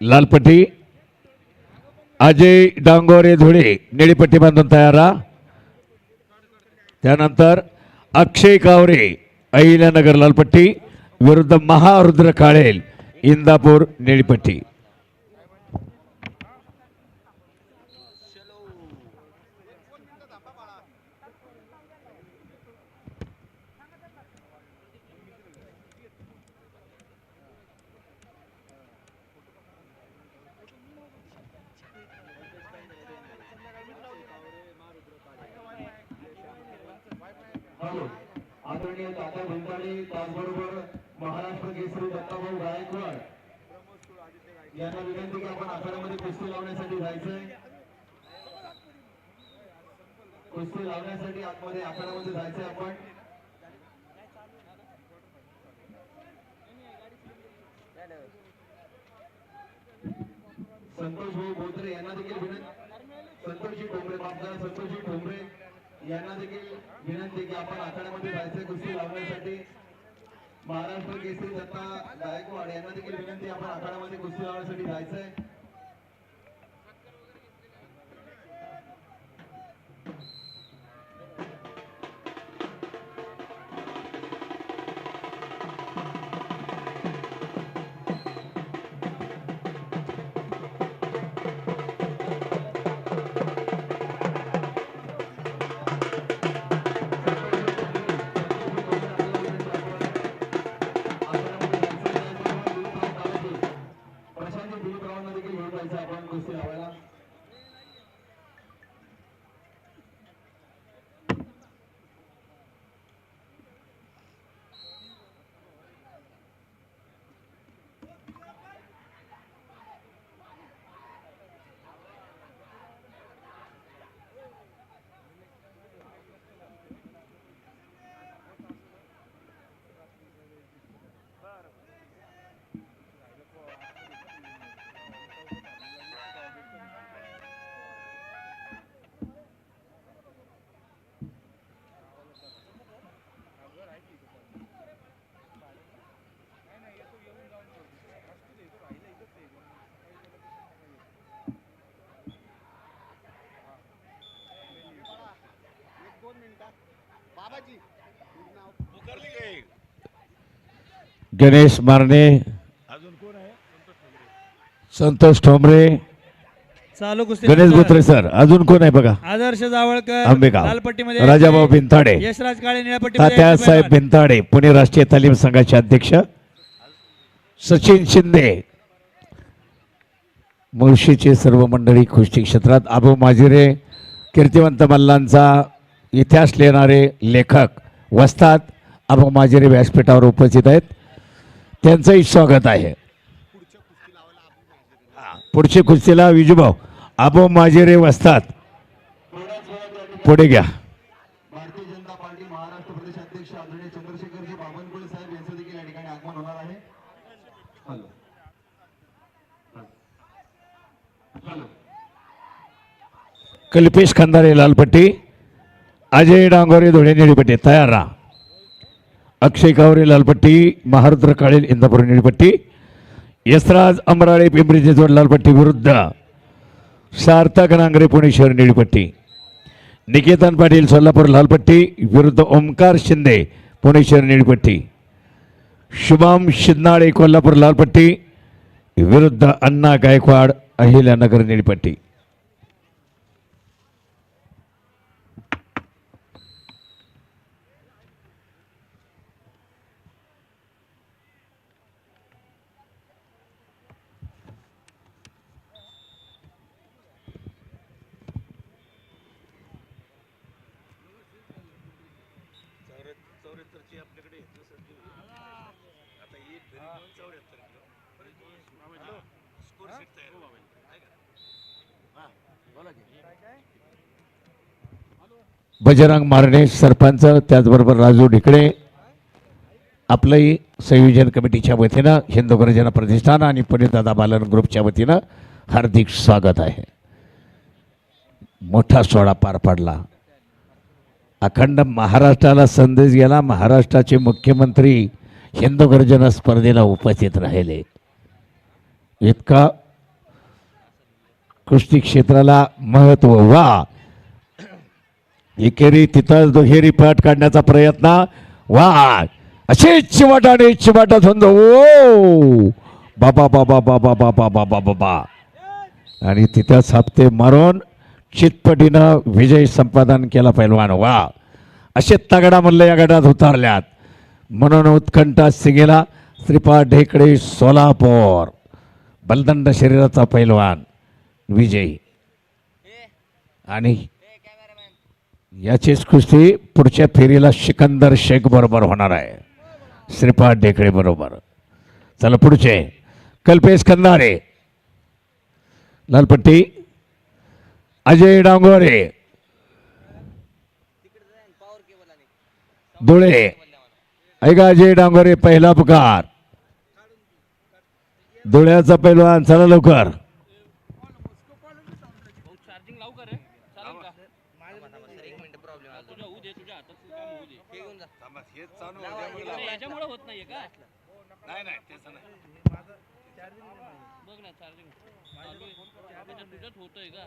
लालपट्टी अजय डांगोरे धुळे निळीपट्टी बांधून तयार राहा. त्यानंतर अक्षय कावरे अहिल्यानगर लालपट्टी विरुद्ध महारुद्र काळेल इंदापूर निळीपट्टी. हॅलो आदरणीय दादा भंडारी त्याचबरोबर महाराष्ट्र केसरी दत्ताभाऊ गायकवाड. यांना विनंती की आपण आखाड्यामध्ये कुस्ती लावण्यासाठी जायचंय. कुस्ती लावण्यासाठी आतमध्ये आखाड्यामध्ये जायचंय आपण. संतोष भाऊ बोत्रे यांना देखील विनंती. संतोषजी ठोंबरे माफ करा संतोषजी ठोंबरे यांना देखील विनंती की आपण आखाड्यामध्ये जायचे गोष्टी लावण्यासाठी महाराष्ट्र केसरी दत्ता गायकवाड यांना देखील विनंती आपण आखाड्यामध्ये गोष्टी लावण्यासाठी जायचंय. गणेश मारणे. संतोष ठोंबरे. चालू कुस्ती गणेश बोत्रे सर अजून कोण आहे बघा? आदर्श जावळकर आंबेगाव. लालपट्टीमध्ये राजाभाऊ बिनताडे यशराज काळे निळ्यापट्टीमध्ये तात्यासाहेब बिनताडे पुणे राष्ट्रीय तालीम संघाचे अध्यक्ष. सचिन शिंदे. मुळशीचे सर्व मंडळी कुस्ती क्षेत्रात. आबू माजिरे कीर्तिवंत मल्लांचा इतिहास लिहिणारे लेखक वस्तात आबू माजिरे व्यासपीठावर उपस्थित आहेत. त्यांचंही स्वागत आहे. हा, पुढची कुस्तीला विजूभाऊ. आबू माजिरे वस्तात पुढे घ्या. भारतीय जनता पार्टी महाराष्ट्र प्रदेश अध्यक्ष आदरणीय चंद्रशेखरजी बावनकुळे साहेब यांचं देखील या ठिकाणी आगमन होणार आहे. Hello hello. कल्पेश खंदारे लालपट्टी. अजय डांगोरे धुळे निळीपट्टी तयार राहा. अक्षय कावरे लालपट्टी महारुद्र काळे इंदापूर निळीपट्टी. यशराज अमराळे पिंपरीचे जोड लालपट्टी विरुद्ध. सार्थक नांगरे पुणे शहर निळीपट्टी. निकेतन पाटील सोलापूर लालपट्टी. विरुद्ध ओंकार शिंदे पुणे शहर निळीपट्टी. शुभम शिदनाळे कोल्हापूर लालपट्टी. विरुद्ध अण्णा गायकवाड अहिल्यानगर निळीपट्टी. बजरंग मारणे सरपंच त्याचबरोबर राजू ढिकळे आपलंही संयोजन कमिटीच्या वतीनं हिंदू गर्जना प्रतिष्ठान आणि पुणेदादा बालन ग्रुपच्या वतीनं हार्दिक स्वागत आहे. मोठा सोहळा पार पडला. अखंड महाराष्ट्राला संदेश गेला. महाराष्ट्राचे मुख्यमंत्री हिंदू गर्जना स्पर्धेला उपस्थित राहिले. इतका कुस्ती क्षेत्राला महत्त्व वा. एकेरी तिथं दुहेरी पट काढण्याचा प्रयत्न वा. असे चिवाटाने चिवाटा धंद. ओ! बाबा बाबा बाबा बाबा बाबा बाबा. आणि तिथं सापते मारून चितपटीनं विजय संपादन केला पैलवान वा. असे तगडा मल्ल या गटात उतारल्यात. म्हणून उत्कंठा सिंगेला श्रीपाद ढेकडे सोलापूर. बलदंड शरीराचा पैलवान विजयी. आणि याचीच कुस्ती पुढच्या फेरीला सिकंदर शेख बरोबर होणार आहे. श्रीपाद ढेकडे बरोबर. चला पुढचे. कल्पेश कंदारे लालपट्टी. अजय डांगोरे. धुळे. ऐका अजय डांगोरे पहिला पुकार. धुळ्याचा पैलवान चला लवकर. होत बघ ना चार्जिंग. चालू आहे. त्याच्यात तुझ्यात होतोय का?